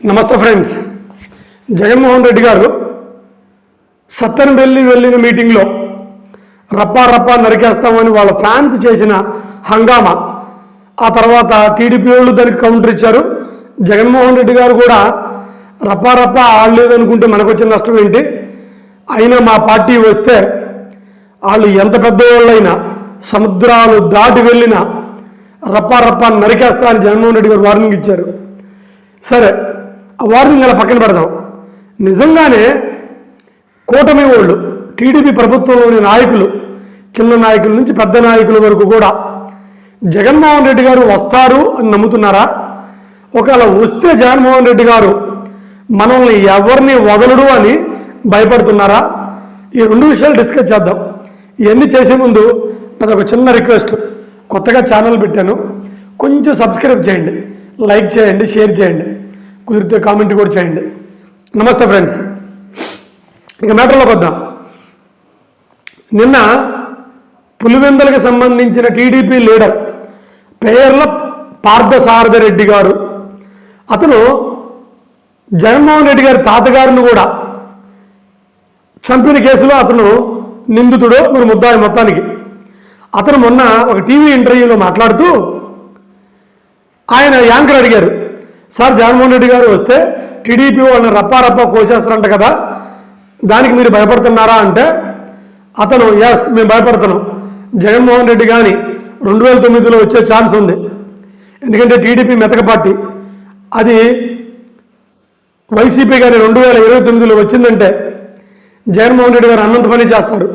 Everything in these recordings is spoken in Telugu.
నమస్తే ఫ్రెండ్స్. జగన్మోహన్ రెడ్డి గారు సత్తెనపల్లి వెళ్ళిన మీటింగ్లో రప్పా రప్పా నరికేస్తామని వాళ్ళ ఫ్యాన్స్ చేసిన హంగామా. ఆ తర్వాత టీడీపీ వాళ్ళు దానికి కౌంటర్ ఇచ్చారు. జగన్మోహన్ రెడ్డి గారు కూడా రప్పా రప్పా ఆడలేదు అనుకుంటే మనకు వచ్చిన నష్టం ఏంటి? అయినా మా పార్టీ వస్తే వాళ్ళు ఎంత పెద్దవాళ్ళైనా సముద్రాలు దాటి వెళ్ళినా రప్పా రప్పా నరికేస్తా అని జగన్మోహన్ రెడ్డి గారు వార్నింగ్ ఇచ్చారు. సరే వార్నింగ్ అలా పక్కన పెడదాం. నిజంగానే కూటమి వాళ్ళు టీడీపీ ప్రభుత్వంలోని నాయకులు చిన్న నాయకుల నుంచి పెద్ద నాయకుల వరకు కూడా జగన్మోహన్ రెడ్డి గారు వస్తారు అని నమ్ముతున్నారా? ఒకవేళ వస్తే జగన్మోహన్ రెడ్డి గారు మనల్ని ఎవరిని వదలడు అని భయపడుతున్నారా? ఈ రెండు విషయాలు డిస్కస్ చేద్దాం. ఇవన్నీ చేసే ముందు నాది ఒక చిన్న రిక్వెస్ట్. కొత్తగా ఛానల్ పెట్టాను. కొంచెం సబ్స్క్రైబ్ చేయండి. లైక్ చేయండి షేర్ చేయండి. కుదిరితే కామెంట్ కూడా చేయండి. నమస్తే ఫ్రెండ్స్ ఇక మ్యాటర్లోకి వద్దాం నిన్న పులివెందలకు సంబంధించిన టీడీపీ లీడర్ పేర్ల పార్థసారథి రెడ్డి గారు అతను జగన్మోహన్ రెడ్డి గారి తాతగారిని కూడా చంపిన కేసులో అతను నిందితుడు మరి ముద్దాయి మొత్తానికి. అతను మొన్న ఒక టీవీ ఇంటర్వ్యూలో మాట్లాడుతూ ఆయన యాంకర్ అడిగారు సార్ జగన్మోహన్ రెడ్డి గారు వస్తే టీడీపీ వాళ్ళని రప్పా రప్పా కోసేస్తారంట కదా. దానికి మీరు భయపడుతున్నారా అంటే అతను ఎస్ మేము భయపడుతున్నాం. జగన్మోహన్ రెడ్డి కానీ రెండు వేల తొమ్మిదిలో వచ్చే ఛాన్స్ ఉంది. ఎందుకంటే టీడీపీ మెతక పార్టీ. అది వైసీపీ కానీ రెండు వేల ఇరవై తొమ్మిదిలో వచ్చిందంటే జగన్మోహన్ రెడ్డి గారు అన్నంత పని చేస్తాడు.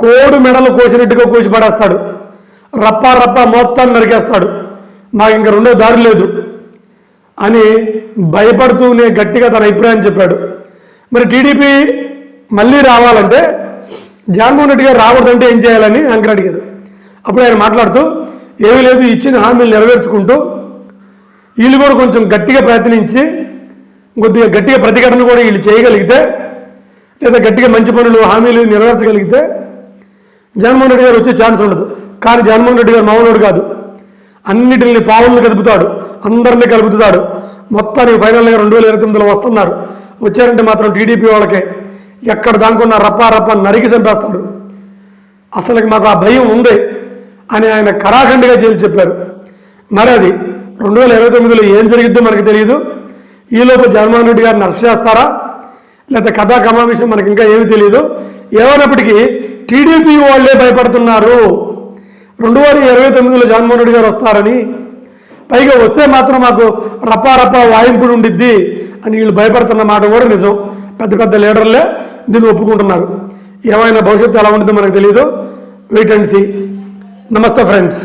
కోడు మెడలు కోసినట్టుగా కోసి పడేస్తాడు. రప్పా రప్పా మొత్తాన్ని నరికేస్తాడు. మాకు ఇంకా రెండో దారి లేదు. అని భయపడుతూనే గట్టిగా తన అభిప్రాయం చెప్పాడు. మరి టీడీపీ మళ్ళీ రావాలంటే జగన్మోహన్ రెడ్డి గారు రాకూడదంటే ఏం చేయాలని యాంకర్ అడిగారు. అప్పుడు ఆయన మాట్లాడుతూ ఏమీ లేదు ఇచ్చిన హామీలు నెరవేర్చుకుంటూ వీళ్ళు కూడా కొంచెం గట్టిగా ప్రయత్నించి కొద్దిగా గట్టిగా ప్రతిఘటన కూడా వీళ్ళు చేయగలిగితే లేదా గట్టిగా మంచి పనులు హామీలు నెరవేర్చగలిగితే జగన్మోహన్ రెడ్డి గారు వచ్చే ఛాన్స్ ఉండదు. కానీ జగన్మోహన్ రెడ్డి గారు మామూలుడు కాదు. అన్నిటిని పావులను కలుపుతాడు అందరినీ కలుపుతాడు. మొత్తానికి ఫైనల్గా రెండు వేల ఇరవై తొమ్మిదిలో వస్తున్నారు. వచ్చారంటే మాత్రం టీడీపీ వాళ్ళకే ఎక్కడ దానికున్న రప్పా రప్పా నరికి చంపేస్తారు. అసలు మాకు ఆ భయం ఉంది అని ఆయన కరాఖండిగా చేసి చెప్పారు. మరి అది రెండు వేల ఇరవై తొమ్మిదిలో ఏం జరిగిద్దో మనకు తెలియదు ఈలోపు జగన్మోహన్ రెడ్డి గారిని అరెస్ట్ చేస్తారా? లేదా కథా కమావేశం మనకి ఇంకా ఏమీ తెలియదు ఏమైనప్పటికీ టీడీపీ వాళ్ళే భయపడుతున్నారు. రెండు వేల ఇరవై తొమ్మిదిలో జగన్మోహన్ రెడ్డి గారు వస్తారని. పైగా వస్తే మాత్రం మాకు రప్పా రప్పా వాయింపుడు ఉండిద్ది అని వీళ్ళు భయపడుతున్న మాట కూడా నిజం. పెద్ద పెద్ద లీడర్లే దీన్ని ఒప్పుకుంటున్నారు. ఏమైనా భవిష్యత్తు ఎలా ఉంటుందో మనకు తెలియదు వెయిట్ అండ్ సీ నమస్తే ఫ్రెండ్స్.